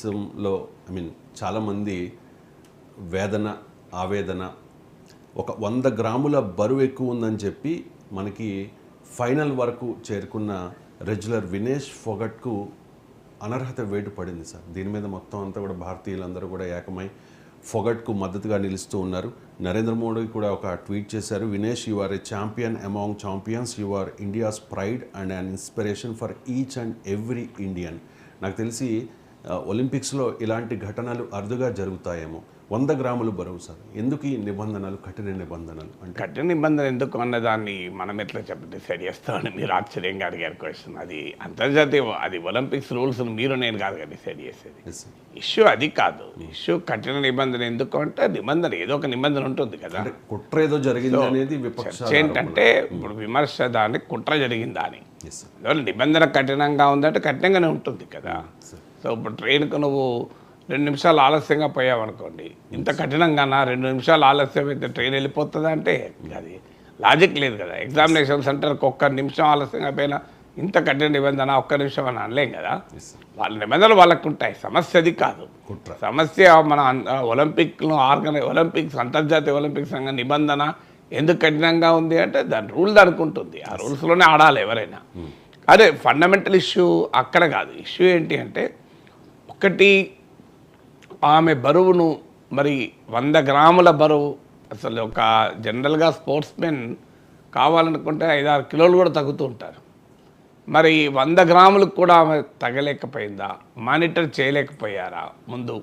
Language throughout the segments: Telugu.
దేశంలో ఐ మీన్ చాలామంది వేదన ఆవేదన ఒక వంద గ్రాముల బరువు ఎక్కువ ఉందని చెప్పి మనకి ఫైనల్ వరకు చేరుకున్న రెగ్యులర్ వినేష్ ఫొగట్కు అనర్హత వేటు పడింది సార్. దీని మీద మొత్తం అంతా కూడా భారతీయులందరూ కూడా ఏకమై ఫొగట్కు మద్దతుగా నిలుస్తూ ఉన్నారు. నరేంద్ర మోడీ కూడా ఒక ట్వీట్ చేశారు Vinesh you are a champion among champions you are India's pride and an inspiration for each and every Indian నాకు తెలిసి ఒలింపిక్స్లో ఇలాంటి ఘటనలు అరుదుగా జరుగుతాయేమో. వంద గ్రాములు బరువు సార్ ఎందుకు ఈ నిబంధనలు? కఠిన నిబంధనలు అంటే? కఠిన నిబంధన ఎందుకు అన్నదాన్ని మనం ఎట్లా చెప్ప డిసైడ్ చేస్తామని మీరు ఆశ్చర్యంగా అడిగారు క్వశ్చన్ అది అంతర్జాతీయ అది ఒలింపిక్స్ రూల్స్ మీరు నేను కాదు కదా డిసైడ్ చేసేది. ఇష్యూ అది కాదు. ఇష్యూ కఠిన నిబంధన ఎందుకు అంటే నిబంధన ఏదో ఒక నిబంధన ఉంటుంది కదా. కుట్ర ఏదో జరిగింది అనేది ఏంటంటే ఇప్పుడు విమర్శ దాన్ని కుట్ర జరిగిందా అని. నిబంధన కఠినంగా ఉందంటే కఠినంగానే ఉంటుంది కదా. సో ఇప్పుడు ట్రైన్కు నువ్వు రెండు నిమిషాలు ఆలస్యంగా పోయావు అనుకోండి ఇంత కఠినంగానా? రెండు నిమిషాలు ఆలస్యం అయితే ట్రైన్ వెళ్ళిపోతుందా అంటే? అది లాజిక్ లేదు కదా. ఎగ్జామినేషన్ సెంటర్కి ఒక్క నిమిషం ఆలస్యంగా పోయినా ఇంత కఠిన నిబంధన ఒక్క నిమిషం అని అనలేం కదా. వాళ్ళ నిబంధనలు వాళ్ళకు ఉంటాయి సమస్య అది కాదు. సమస్య మన అన్- ఒలింపిక్లో ఆర్గనై ఒలింపిక్స్ అంతర్జాతీయ ఒలింపిక్ సంఘం నిబంధన ఎందుకు కఠినంగా ఉంది అంటే దాని రూల్ దానికి ఉంటుంది ఆ రూల్స్లోనే ఆడాలి ఎవరైనా. అదే ఫండమెంటల్ ఇష్యూ అక్కడ కాదు. ఇష్యూ ఏంటి అంటే ఒకటి ఆమె బరువును మరి వంద గ్రాముల బరువు అసలు ఒక జనరల్గా స్పోర్ట్స్ మెన్ కావాలనుకుంటే ఐదారు కిలోలు కూడా తగ్గుతూ ఉంటారు. మరి వంద గ్రాములకు కూడా ఆమె తగలేకపోయిందా? మానిటర్ చేయలేకపోయారా ముందు?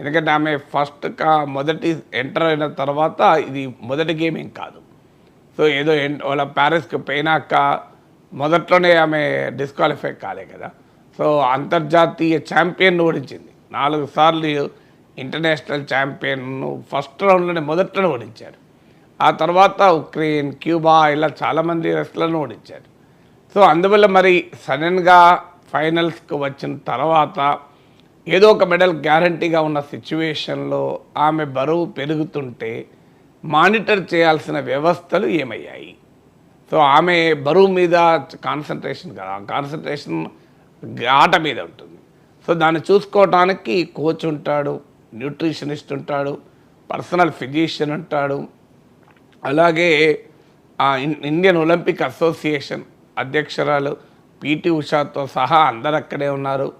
ఎందుకంటే ఆమె ఫస్ట్ కా మొదటి ఎంటర్ అయిన తర్వాత ఇది మొదటి గేమ్ ఏం కాదు. సో ఏదో ఎన్- వాళ్ళ ప్యారిస్కి పోయినాక మొదట్లోనే ఆమె డిస్క్వాలిఫై కాలే కదా. సో అంతర్జాతీయ ఛాంపియన్ ఓడించింది. నాలుగు సార్లు ఇంటర్నేషనల్ ఛాంపియన్ను ఫస్ట్ రౌండ్లోనే మొదట్లోనే ఓడించారు. ఆ తర్వాత ఉక్రెయిన్ క్యూబా ఇలా చాలామంది రెస్ట్లను ఓడించారు. సో అందువల్ల మరి సడన్గా ఫైనల్స్కి వచ్చిన తర్వాత ఏదో ఒక మెడల్ గ్యారంటీగా ఉన్న సిచ్యువేషన్లో ఆమె బరువు పెరుగుతుంటే మానిటర్ చేయాల్సిన వ్యవస్థలు ఏమయ్యాయి? సో ఆమె బరువు మీద కాన్సన్ట్రేషన్ కదా కాన్సన్ట్రేషన్ ఆట మీద ఉంటుంది. సో దాన్ని చూసుకోవటానికి కోచ్ ఉంటాడు న్యూట్రిషనిస్ట్ ఉంటాడు పర్సనల్ ఫిజిషియన్ ఉంటాడు. అలాగే ఆ ఇన్- ఇండియన్ ఒలింపిక్ అసోసియేషన్ అధ్యక్షురాలు పిటి ఉషాతో సహా అందరు అక్కడే ఉన్నారు.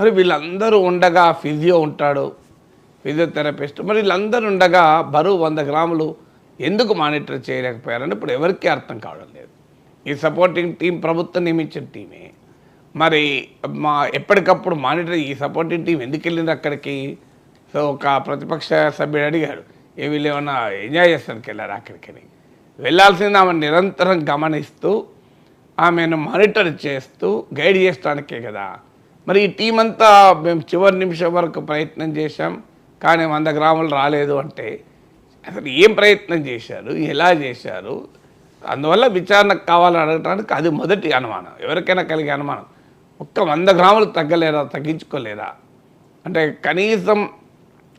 మరి వీళ్ళందరూ ఉండగా ఫిజియో ఉంటాడు ఫిజియోథెరపిస్ట్ మరి వీళ్ళందరూ ఉండగా బరువు వంద గ్రాములు ఎందుకు మానిటర్ చేయలేకపోయారని ఇప్పుడు ఎవరికీ అర్థం కావడం లేదు. ఈ సపోర్టింగ్ టీం ప్రభుత్వం నియమించిన టీమే మరి మా ఎప్పటికప్పుడు మానిటర్ ఈ సపోర్టింగ్ టీం ఎందుకు వెళ్ళింది అక్కడికి? సో ఒక ప్రతిపక్ష సభ్యుడు అడిగాడు ఏ వీళ్ళు ఏమన్నా ఎంజాయ్ చేస్తానికి వెళ్ళారు అక్కడికి వెళ్ళాల్సింది ఆమె నిరంతరం గమనిస్తూ ఆమెను మానిటర్ చేస్తూ గైడ్ చేయడానికే కదా. మరి ఈ టీం అంతా మేము చివరి నిమిషం వరకు ప్రయత్నం చేశాం కానీ వంద గ్రాములు రాలేదు అంటే అసలు ఏం ప్రయత్నం చేశారు? ఎలా చేశారు? అందువల్ల విచారణకు కావాలని అడగటానికి అది మొదటి అనుమానం. ఎవరికైనా కలిగే అనుమానం. ఒక్క వంద గ్రాములు తగ్గలేరా తగ్గించుకోలేరా అంటే కనీసం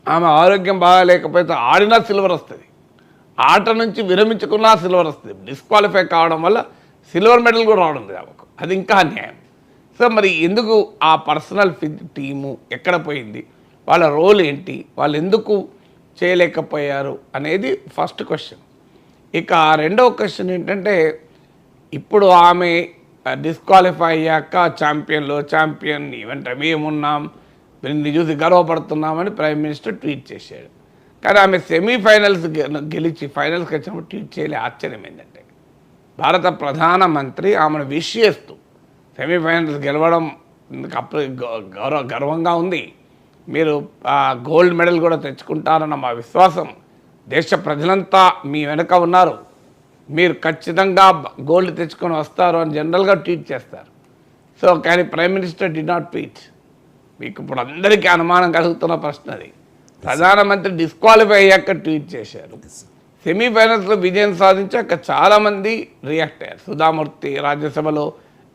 ఆమె ఆరోగ్యం బాగాలేకపోతే ఆడినా సిల్వర్ వస్తుంది. ఆట నుంచి విరమించుకున్నా సిల్వర్ వస్తుంది. డిస్క్వాలిఫై కావడం వల్ల సిల్వర్ మెడల్ కూడా రావడం లేదు ఆమెకు. అది ఇంకా అన్యాయం. సో మరి ఎందుకు ఆ పర్సనల్ ఫిట్ టీము ఎక్కడ పోయింది? వాళ్ళ రోల్ ఏంటి? వాళ్ళు ఎందుకు చేయలేకపోయారు అనేది ఫస్ట్ క్వశ్చన్. ఇక రెండవ క్వశ్చన్ ఏంటంటే ఇప్పుడు ఆమె డిస్క్వాలిఫై అయ్యాక ఛాంపియన్లో ఛాంపియన్ ఈవెంట్ మేమున్నాం దీన్ని చూసి గర్వపడుతున్నామని ప్రైమ్ మినిస్టర్ ట్వీట్ చేశాడు. కానీ ఆమె సెమీఫైనల్స్ గెలిచి ఫైనల్స్కి వచ్చినప్పుడు ట్వీట్ చేయలే. ఆశ్చర్యం ఏంటంటే భారత ప్రధానమంత్రి ఆమెను విష్ చేస్తూ సెమీఫైనల్స్ గెలవడం అప్పుడు గౌరవ గర్వంగా ఉంది. మీరు గోల్డ్ మెడల్ కూడా తెచ్చుకుంటారన్న మా విశ్వాసం. దేశ ప్రజలంతా మీ వెనుక ఉన్నారు. మీరు ఖచ్చితంగా గోల్డ్ తెచ్చుకొని వస్తారు అని జనరల్గా ట్వీట్ చేస్తారు. సో కానీ prime minister did not tweet. మీకు ఇప్పుడు అందరికీ అనుమానం కలుగుతున్న ప్రశ్న అది. ప్రధానమంత్రి డిస్క్వాలిఫై అయ్యాక ట్వీట్ చేశారు. సెమీఫైనల్స్లో విజయం సాధించాక చాలామంది రియాక్ట్ అయ్యారు. సుధామూర్తి రాజ్యసభలో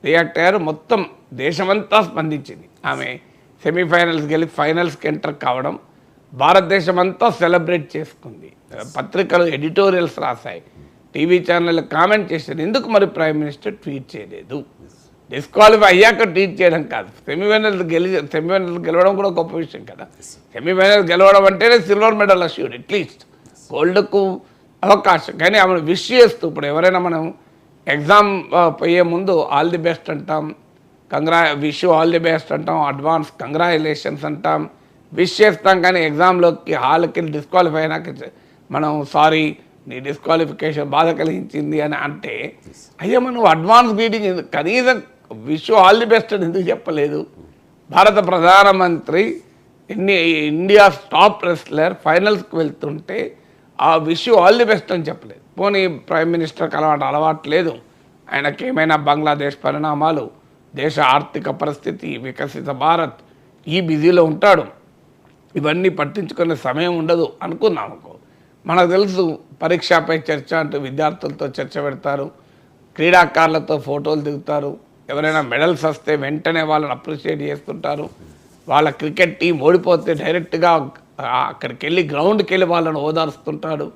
రియాక్ట్ అయ్యారు. మొత్తం దేశమంతా స్పందించింది. ఆమె సెమీఫైనల్స్ గెలి ఫైనల్స్కి ఎంటర్ కావడం భారతదేశం అంతా సెలబ్రేట్ చేసుకుంది. పత్రికలు ఎడిటోరియల్స్ రాశాయి. టీవీ ఛానల్ కామెంట్ చేశారు. ఎందుకు మరి ప్రైమ్ మినిస్టర్ ట్వీట్ చేయలేదు? డిస్క్వాలిఫై అయ్యాక ట్రీట్ చేయడం కాదు. సెమీఫైనల్ గెలి సెమీఫైనల్ గెలవడం కూడా గొప్ప విషయం కదా. సెమీఫైనల్ గెలవడం అంటేనే silver medal assure at least గోల్డ్కు అవకాశం. కానీ ఆమెను విష్ చేస్తూ ఇప్పుడు ఎవరైనా మనం ఎగ్జామ్ పోయే ముందు ఆల్ ది బెస్ట్ అంటాం. కంగ్రా విష్ ఆల్ ది బెస్ట్ అంటాం. అడ్వాన్స్ కంగ్రాచులేషన్స్ అంటాం. విష్ చేస్తాం కానీ ఎగ్జామ్లోకి హాల్కి డిస్క్వాలిఫై అయినాక మనం సారీ నీ డిస్క్వాలిఫికేషన్ బాధ కలిగించింది అని అంటే అయ్యా నువ్వు అడ్వాన్స్ ఎందుకు? కనీసం విష్ ఆల్ ది బెస్ట్ అని ఎందుకు చెప్పలేదు? భారత ప్రధానమంత్రి ఇన్ని ఇండియా టాప్ రెస్లర్ ఫైనల్స్కి వెళ్తుంటే ఆ విష్ ఆల్ ది బెస్ట్ అని చెప్పలేదు. పోనీ ప్రైమ్ మినిస్టర్కి అలవాటు అలవాటు లేదు. ఆయనకి ఏమైనా బంగ్లాదేశ్ పరిణామాలు దేశ ఆర్థిక పరిస్థితి వికసిత భారత్ ఈ బిజీలో ఉంటాడు. ఇవన్నీ పట్టించుకునే సమయం ఉండదు అనుకున్నాం అనుకో. మనకు తెలుసు పరీక్షపై చర్చ అంటూ విద్యార్థులతో చర్చ పెడతారు. క్రీడాకారులతో ఫోటోలు దిగుతారు. ఎవరైనా మెడల్స్ వస్తే వెంటనే వాళ్ళని అప్రిషియేట్ చేస్తుంటారు. వాళ్ళ క్రికెట్ టీం ఓడిపోతే డైరెక్ట్గా అక్కడికి వెళ్ళి గ్రౌండ్కి వెళ్ళి వాళ్ళను ఓదారుస్తుంటాడు.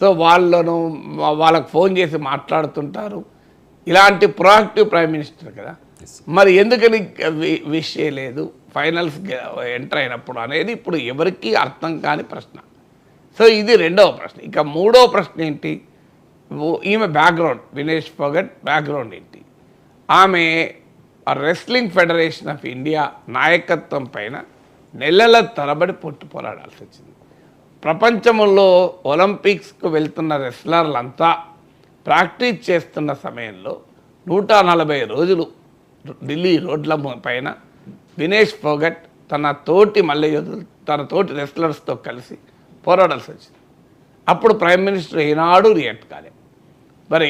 సో వాళ్ళను వాళ్ళకి ఫోన్ చేసి మాట్లాడుతుంటారు. ఇలాంటి ప్రొయాక్టివ్ ప్రైమ్ మినిస్టర్ కదా. మరి ఎందుకని విష్ చేయలేదు? ఫైనల్స్ ఎంటర్ అయినప్పుడు అనేది ఇప్పుడు ఎవరికీ అర్థం కాని ప్రశ్న. సో ఇది రెండవ ప్రశ్న. ఇక మూడవ ప్రశ్న ఏంటి? ఈమె బ్యాక్గ్రౌండ్ వినేష్ ఫోగట్ బ్యాక్గ్రౌండ్ ఏంటి? ఆమె రెస్లింగ్ ఫెడరేషన్ ఆఫ్ ఇండియా నాయకత్వం పైన నెలల తరబడి పొట్టు పోరాడాల్సి వచ్చింది. ప్రపంచంలో ఒలింపిక్స్కు వెళ్తున్న రెస్లర్లంతా ప్రాక్టీస్ చేస్తున్న సమయంలో నూట నలభై రోజులు ఢిల్లీ రోడ్ల పైన వినేష్ ఫోగట్ తన తోటి మల్లయోధులు తన తోటి రెస్లర్స్తో కలిసి పోరాడాల్సి వచ్చింది. అప్పుడు ప్రైమ్ మినిస్టర్ ఈనాడు రియాక్ట్ కాలే. మరి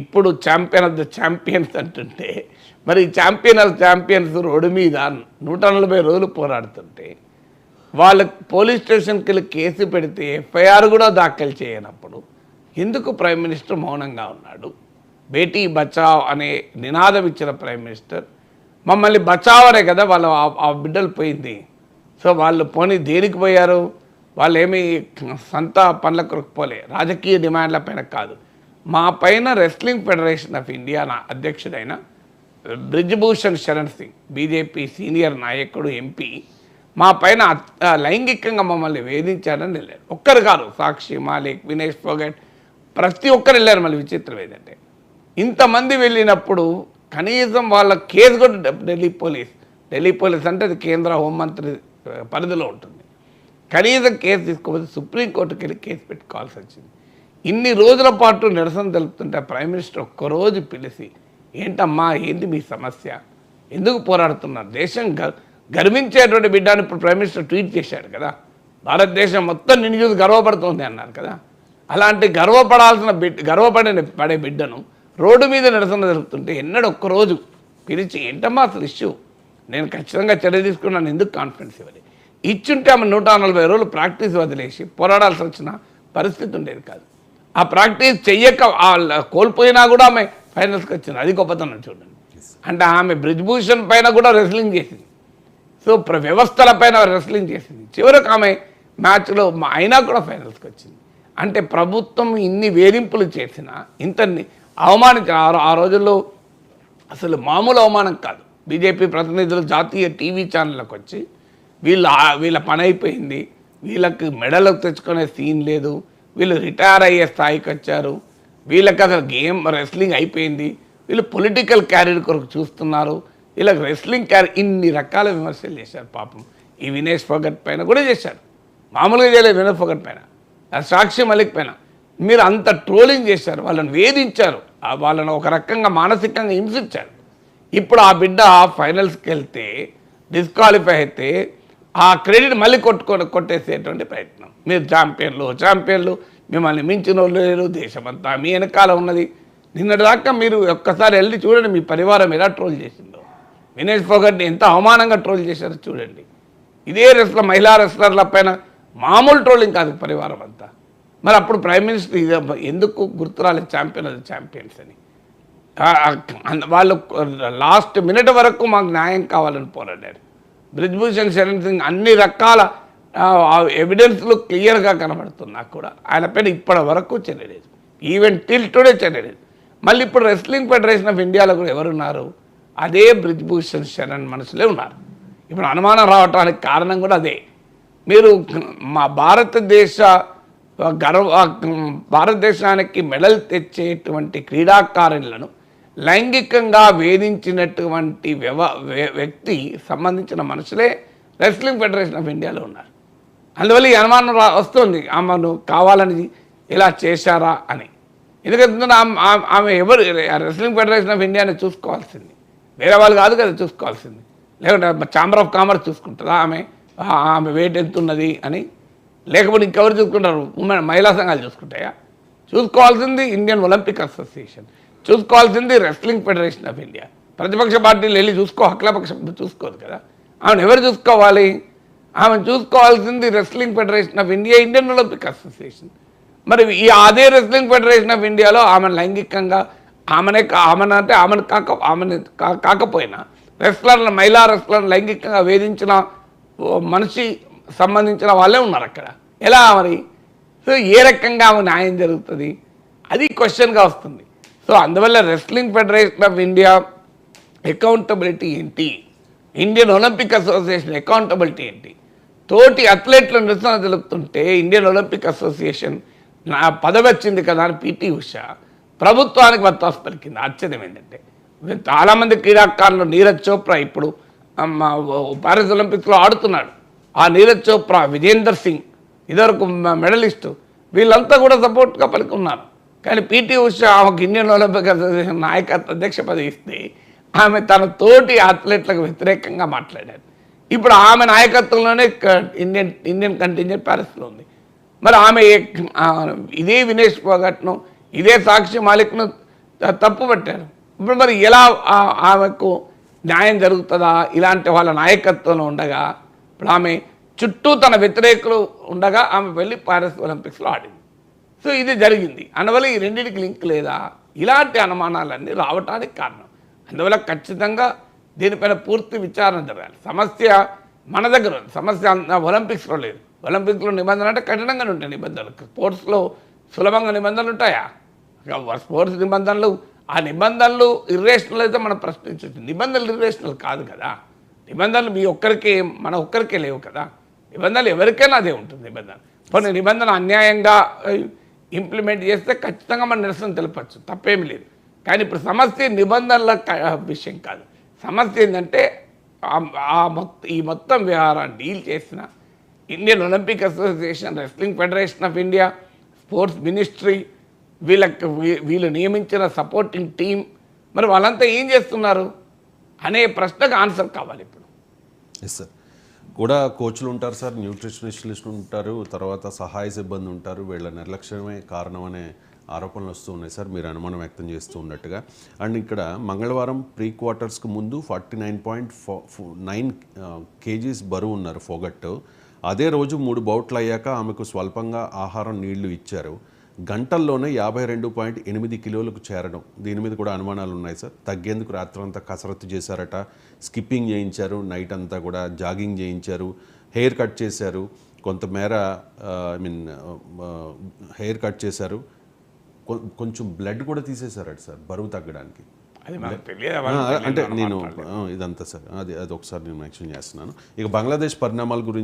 ఇప్పుడు ఛాంపియన్ ఆఫ్ ద ఛాంపియన్స్ అంటుంటే మరి ఛాంపియన్ ఆఫ్ ఛాంపియన్స్ రోడ్డు మీద నూట నలభై రోజులు పోరాడుతుంటే వాళ్ళ పోలీస్ స్టేషన్కి వెళ్ళి కేసు పెడితే ఎఫ్ఐఆర్ కూడా దాఖలు చేయనప్పుడు ఎందుకు ప్రైమ్ మినిస్టర్ మౌనంగా ఉన్నాడు? బేటీ బచావ్ అనే నినాదం ఇచ్చిన ప్రైమ్ మినిస్టర్ మమ్మల్ని బచావ్ అనే కదా వాళ్ళ ఆ బిడ్డలు పోయింది. సో వాళ్ళు పోనీ దేనికి పోయారు? వాళ్ళు ఏమి సొంత పనుల కొరకుపోలే. రాజకీయ డిమాండ్ల పైన కాదు. మా పైన రెస్లింగ్ ఫెడరేషన్ ఆఫ్ ఇండియా నా అధ్యక్షుడైన బ్రిజ్భూషణ్ శరణ్ సింగ్ బీజేపీ సీనియర్ నాయకుడు ఎంపీ మా పైన లైంగికంగా మమ్మల్ని వేధించారని వెళ్ళారు. ఒక్కరు కాదు సాక్షి మాలిక్ వినేష్ ఫోగట్ ప్రతి ఒక్కరు వెళ్ళారు మళ్ళీ విచిత్రం ఏదంటే ఇంతమంది వెళ్ళినప్పుడు కనీసం వాళ్ళ కేసు కూడా ఢిల్లీ పోలీస్ ఢిల్లీ పోలీస్ అంటే అది కేంద్ర హోంమంత్రి పరిధిలో ఉంటుంది. కనీసం కేసు తీసుకోకపోతే సుప్రీంకోర్టుకి వెళ్ళి కేసు పెట్టుకోవాల్సి వచ్చింది. ఇన్ని రోజుల పాటు నిరసన తెలుపుతుంటే ప్రైమ్ మినిస్టర్ ఒక్కరోజు పిలిచి ఏంటమ్మా ఏంటి మీ సమస్య? ఎందుకు పోరాడుతున్నారు? దేశం గ గర్వించేటువంటి బిడ్డను ఇప్పుడు ప్రైమ్ మినిస్టర్ ట్వీట్ చేశాడు కదా. భారతదేశం మొత్తం నిన్ను చూసి గర్వపడుతోంది అన్నారు కదా. అలాంటి గర్వపడాల్సిన బిడ్డ గర్వపడిన పడే బిడ్డను రోడ్డు మీద నిరసన జరుపుతుంటే ఎన్నడూ ఒక్కరోజు పిలిచి ఏంటమ్మా అసలు ఇష్యూ నేను ఖచ్చితంగా చర్య తీసుకున్నాను ఎందుకు కాన్ఫిడెన్స్ ఇవ్వాలి ఇచ్చుంటే ఆమె నూట నలభై రోజులు ప్రాక్టీస్ వదిలేసి పోరాడాల్సి వచ్చిన పరిస్థితి ఉండేది కాదు. ఆ ప్రాక్టీస్ చెయ్యక కోల్పోయినా కూడా ఆమె ఫైనల్స్కి వచ్చింది. అది గొప్పతనం చూడండి. అంటే ఆమె బ్రిజ్భూషణ్ పైన కూడా రెస్లింగ్ చేసింది. సో ప్ర వ్యవస్థల పైన రెస్లింగ్ చేసింది. చివరికి ఆమె మ్యాచ్లో అయినా కూడా ఫైనల్స్కి వచ్చింది. అంటే ప్రభుత్వం ఇన్ని వేధింపులు చేసినా ఇంత అవమానించిన ఆ రోజుల్లో అసలు మామూలు అవమానం కాదు. బీజేపీ ప్రతినిధులు జాతీయ టీవీ ఛానళ్ళకి వచ్చి వీళ్ళు వీళ్ళ పని అయిపోయింది వీళ్ళకి మెడలకు తెచ్చుకునే సీన్ లేదు. వీళ్ళు రిటైర్ అయ్యే స్థాయికి వచ్చారు. వీళ్ళకి అసలు గేమ్ రెస్లింగ్ అయిపోయింది. వీళ్ళు పొలిటికల్ క్యారియర్ కొరకు చూస్తున్నారు. వీళ్ళకి రెస్లింగ్ క్యారీ ఇన్ని రకాల విమర్శలు చేశారు పాపం. ఈ వినేష్ ఫోగట్ పైన కూడా చేశారు. మామూలుగా చేయలేదు వినోద్ ఫోగట్ పైన. సాక్షి మలిక్ పైన. మీరు అంత ట్రోలింగ్ చేశారు. వాళ్ళని వేధించారు. వాళ్ళని ఒక రకంగా మానసికంగా హింసించారు. ఇప్పుడు ఆ బిడ్డ ఫైనల్స్కి వెళ్తే డిస్క్వాలిఫై అయితే ఆ క్రెడిట్ మళ్ళీ కొట్టుకొని కొట్టేసేటువంటి ప్రయత్నం. మీరు ఛాంపియన్లు ఛాంపియన్లు మిమ్మల్ని మించిన వాళ్ళు లేరు దేశమంతా మీ వెనకాల ఉన్నది. నిన్నటిదాకా మీరు ఒక్కసారి వెళ్ళి చూడండి మీ పరివారం ఎలా ట్రోల్ చేసిందో. వినేష్ ఫోగట్ని ఎంత అవమానంగా ట్రోల్ చేశారో చూడండి. ఇదే రెస్లర్ మహిళా రెస్లర్ల పైన మామూలు ట్రోలింగ్ కాదు పరివారం అంతా. మరి అప్పుడు ప్రైమ్ మినిస్టర్ ఎందుకు గుర్తురాలి ఛాంపియన్ అది ఛాంపియన్స్ అని. వాళ్ళు లాస్ట్ మినిట్ వరకు మాకు న్యాయం కావాలని పోరాడారు. బ్రిజ్భూషణ్ శరణ్ సింగ్ అన్ని రకాల ఎవిడెన్స్లు క్లియర్గా కనబడుతున్నా కూడా. ఆయన పైన ఇప్పటి వరకు చెల్లలేదు ఈవెన్ టిల్ టుడే చెల్లలేదు మళ్ళీ ఇప్పుడు రెస్లింగ్ ఫెడరేషన్ ఆఫ్ ఇండియాలో కూడా ఎవరున్నారు? అదే బ్రిజ్భూషణ్ శరణ్ మనసులే ఉన్నారు. ఇప్పుడు అనుమానం రావటానికి కారణం కూడా అదే. మీరు మా భారతదేశ గర్వ భారతదేశానికి మెడల్ తెచ్చేటువంటి క్రీడాకారులను లైంగికంగా వేధించినటువంటి వ్యవ వ్య- వ్యక్తి సంబంధించిన మనుషులే రెస్లింగ్ ఫెడరేషన్ ఆఫ్ ఇండియాలో ఉన్నారు. అందువల్ల ఈ అనుమానం వస్తుంది. ఆమెను కావాలని ఇలా చేశారా అని. ఎందుకంటే ఆమె- ఆమె- ఆమె ఎవరు? రెస్లింగ్ ఫెడరేషన్ ఆఫ్ ఇండియాని చూసుకోవాల్సింది. వేరే వాళ్ళు కాదు కదా చూసుకోవాల్సింది. లేకుంటే ఛాంబర్ ఆఫ్ కామర్స్ చూసుకుంటుందా ఆమె? ఆమె వెయిట్ ఎంత ఉన్నది అని. లేకపోతే ఇంకెవరు చూసుకుంటారు? ఉమెన్ మహిళా సంఘాలు చూసుకుంటాయా? చూసుకోవాల్సింది ఇండియన్ ఒలింపిక్ అసోసియేషన్ చూసుకోవాల్సింది రెస్లింగ్ ఫెడరేషన్ ఆఫ్ ఇండియా ప్రతిపక్ష పార్టీలు వెళ్ళి చూసుకో అఖిలపక్ష చూసుకోదు కదా. ఆమెను ఎవరు చూసుకోవాలి? ఆమె చూసుకోవాల్సింది wrestling federation of India Indian Olympic Association మరి ఈ అదే రెస్లింగ్ ఫెడరేషన్ ఆఫ్ ఇండియాలో ఆమె లైంగికంగా ఆమెనే కా- ఆమెను అంటే ఆమెను కాక ఆమెను కా- కాకపోయినా రెస్లర్లను మహిళా రెస్లర్లను లైంగికంగా వేధించిన మనిషి సంబంధించిన వాళ్ళే ఉన్నారు అక్కడ. ఎలా మరి? సో ఏ రకంగా ఆమె న్యాయం జరుగుతుంది? అది క్వశ్చన్గా వస్తుంది. సో అందువల్ల wrestling federation of India accountability ఏంటి? ఇండియన్ ఒలింపిక్ అసోసియేషన్ అకౌంటబిలిటీ ఏంటి? తోటి అథ్లెట్ల నిరసన తెలుపుతుంటే ఇండియన్ ఒలింపిక్ అసోసియేషన్ నా పదవి వచ్చింది కదా అని పిటి ఉష ప్రభుత్వానికి వత్తాసు పలికింది. ఆశ్చర్యం ఏంటంటే చాలామంది క్రీడాకారులు నీరజ్ చోప్రా ఇప్పుడు మా పారిస్ ఒలింపిక్స్లో ఆడుతున్నాడు. ఆ నీరజ్ చోప్రా విజేందర్ సింగ్ ఇదివరకు మెడలిస్టు వీళ్ళంతా కూడా సపోర్ట్గా పలుకున్నారు. కానీ పిటి ఉష ఆమెకు ఇండియన్ ఒలింపిక్ అసోసియేషన్ నాయకత్వ అధ్యక్ష పదవి ఇస్తే ఆమె తన తోటి అథ్లెట్లకు వ్యతిరేకంగా మాట్లాడారు. ఇప్పుడు ఆమె నాయకత్వంలోనే క- ఇండియన్ ఇండియన్ కంటింజెంట్ ప్యారిస్లో ఉంది. మరి ఆమె ఇదే వినేష్ పోగట్ను ఇదే సాక్షి మాలిక్ను తప్పు పట్టారు. ఇప్పుడు మరి ఎలా ఆమెకు న్యాయం జరుగుతుందా? ఇలాంటి వాళ్ళ నాయకత్వంలో ఉండగా ఇప్పుడు ఆమె చుట్టూ తన వ్యతిరేకులు ఉండగా ఆమె వెళ్ళి ప్యారిస్ ఒలింపిక్స్లో ఆడింది. సో ఇది జరిగింది. అందువల్ల ఈ రెండింటికి లింక్ లేదా? ఇలాంటి అనుమానాలన్నీ రావటానికి కారణం. అందువల్ల ఖచ్చితంగా దీనిపైన పూర్తి విచారణ జరగాలి. సమస్య మన దగ్గర సమస్య ఒలింపిక్స్లో లేదు. ఒలింపిక్స్లో నిబంధన అంటే కఠినంగానే ఉంటాయి నిబంధనలు. స్పోర్ట్స్లో సులభంగా నిబంధనలు ఉంటాయా? స్పోర్ట్స్ నిబంధనలు? ఆ నిబంధనలు ఇర్రేషనల్ అయితే మనం ప్రశ్నించవచ్చు నిబంధనలు ఇర్రేషనల్ కాదు కదా. నిబంధనలు మీ ఒక్కరికే మన ఒక్కరికే లేవు కదా. నిబంధనలు ఎవరికైనా అదే ఉంటుంది నిబంధన. కొన్ని నిబంధన అన్యాయంగా ఇంప్లిమెంట్ చేస్తే ఖచ్చితంగా మనం నిరసన తెలపచ్చు. తప్పేమీ లేదు. కానీ ఇప్పుడు సమస్య నిబంధనల విషయం కాదు. సమస్య ఏంటంటే ఆ- మొత్తం ఈ మొత్తం వ్యవహారాన్ని డీల్ చేసిన Indian Olympic Association wrestling federation of India sports ministry వీళ్ళకి వీ- వీళ్ళు నియమించిన సపోర్టింగ్ టీం మరి వాళ్ళంతా ఏం చేస్తున్నారు? అనే ప్రశ్నకు ఆన్సర్ కావాలి ఇప్పుడు. ఎస్ సార్ కూడా కోచ్లు ఉంటారు సార్ న్యూట్రిషనిస్టులు ఉంటారు తర్వాత సహాయ సిబ్బంది ఉంటారు. వీళ్ళ నిర్లక్ష్యమే కారణం అనే ఆరోపణలు వస్తూ ఉన్నాయి సార్. మీరు అనుమానం వ్యక్తం చేస్తూ ఉన్నట్టుగా. అండ్ ఇక్కడ మంగళవారం ప్రీ క్వార్టర్స్కి ముందు forty nine point nine KGs బరువు ఉన్నారు ఫోగట్ అదే రోజు మూడు బౌట్లు అయ్యాక ఆమెకు స్వల్పంగా ఆహారం నీళ్ళు ఇచ్చారు. గంటల్లోనే యాభై రెండు పాయింట్ ఎనిమిది కిలోలకు చేరడం. దీని మీద కూడా అనుమానాలు ఉన్నాయి సార్. తగ్గేందుకు రాత్రంతా కసరత్తు చేశారట. స్కిప్పింగ్ చేయించారు. నైట్ అంతా కూడా జాగింగ్ చేయించారు. హెయిర్ కట్ చేశారు. కొంతమేర ఐ మీన్ హెయిర్ కట్ చేశారు. కొంచెం బ్లడ్ కూడా తీసేశారట సార్ బరువు తగ్గడానికి. అంటే నేను ఇదంతా సార్. అది అది ఒకసారి నేను మెన్షన్ చేస్తున్నాను. ఇక బంగ్లాదేశ్ పరిణామాల గురించి